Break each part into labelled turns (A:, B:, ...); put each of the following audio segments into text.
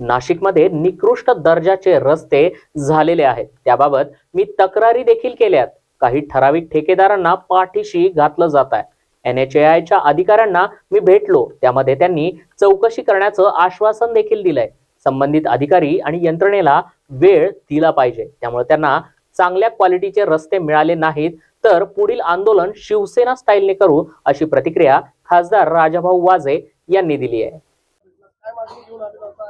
A: नाशिकमध्ये निकृष्ट दर्जाचे रस्ते झालेले आहेत. त्याबाबत मी तक्रारी देखील केल्यात. काही ठराविक ठेकेदारांना पाठीशी घातलं जात आहे. एन एच आयच्या अधिकाऱ्यांना मी भेटलो. त्यामध्ये त्यांनी चौकशी करण्याचं आश्वासन देखील दिलंय. संबंधित अधिकारी आणि यंत्रणेला वेळ दिला पाहिजे. त्यामुळे त्यांना चांगल्या क्वालिटीचे रस्ते मिळाले नाहीत तर पुढील आंदोलन शिवसेना स्टाईलने करू अशी प्रतिक्रिया खासदार राजाभाऊ वाजे यांनी दिली आहे
B: काय मागणी घेऊन आलेला होता आणि काय तुमच्या मागण्यांना त्यांनी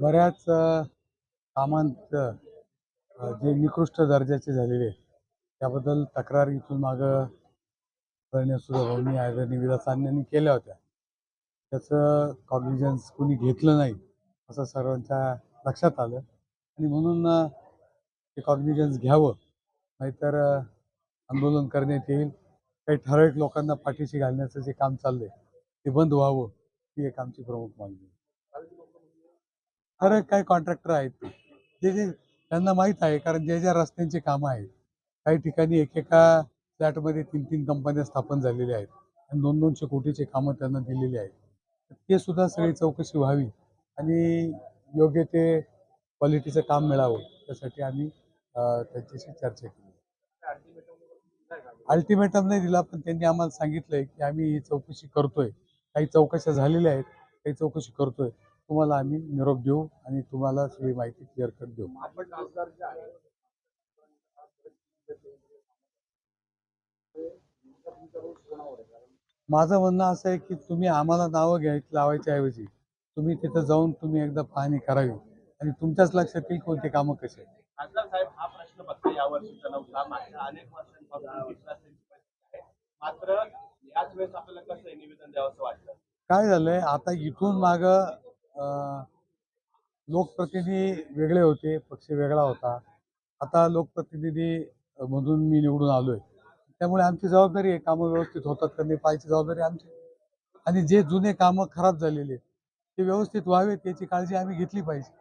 C: बऱ्याच कामांत कामांचं जे निकृष्ट दर्जाचे झालेले आहे, त्याबद्दल तक्रार इथून मागं करण्यासुद्धा भाऊनी निविदा विलासांनी केल्या होत्या त्याचं कॉग्निजन्स कोणी घेतलं नाही असं सर्वांच्या लक्षात आलं. आणि म्हणून ते कॉग्निजन्स घ्यावं नाहीतर आंदोलन करण्यात येईल. काही ठराविक लोकांना पाठीशी घालण्याचं जे काम चाललंय ते बंद व्हावं ही एक आमची प्रमुख मागणी हर एक काही कॉन्ट्रॅक्टर आहेत. ते. जे जे त्यांना माहीत आहे कारण ज्या ज्या रस्त्यांची कामं आहेत काही ठिकाणी एकेका फ्लॅटमध्ये तीन तीन कंपन्या स्थापन झालेल्या आहेत. आणि दोन दोनशे कोटीचे कामं त्यांना दिलेली आहेत. ते सुद्धा सगळी चौकशी व्हावी आणि योग्य ते क्वालिटीचं काम मिळावं त्यासाठी आम्ही त्यांच्याशी चर्चा केली. अल्टिमेटम नाही दिला पण त्यांनी आम्हाला सांगितलंय की आम्ही ही चौकशी करतोय. काही चौकशा झालेल्या आहेत काही चौकशी करतोय. तुम्हाला आम्ही निरोप देऊ आणि तुम्हाला सगळी माहिती क्लिअर कट देऊ. माझं म्हणणं असं आहे की तुम्ही आम्हाला नावं घ्याय लावायच्या ऐवजी. तुम्ही तिथं जाऊन तुम्ही एकदा पाहणी करावी आणि तुमच्याच लक्षात येईल कोणते कामं कसे आहेत.
D: खासदार साहेब हा प्रश्न फक्त या वर्षीचा नव्हता मागच्या अनेक वर्षांपासून घेतला असेल आहे. मात्र याच वेळेस आपल्याला कसं निवेदन द्यावं असं वाटतं
C: काय झालंय? आता इथून माग लोकप्रतिनिधी वेगळे होते पक्ष वेगळा होता. आता लोकप्रतिनिधी मधून मी निवडून आलोय. त्यामुळे आमची जबाबदारी आहे कामं व्यवस्थित होतात का नाही पाहायची जबाबदारी आमची आणि जे जुने कामं खराब झालेले ते व्यवस्थित व्हावेत याची काळजी आम्ही घेतली पाहिजे.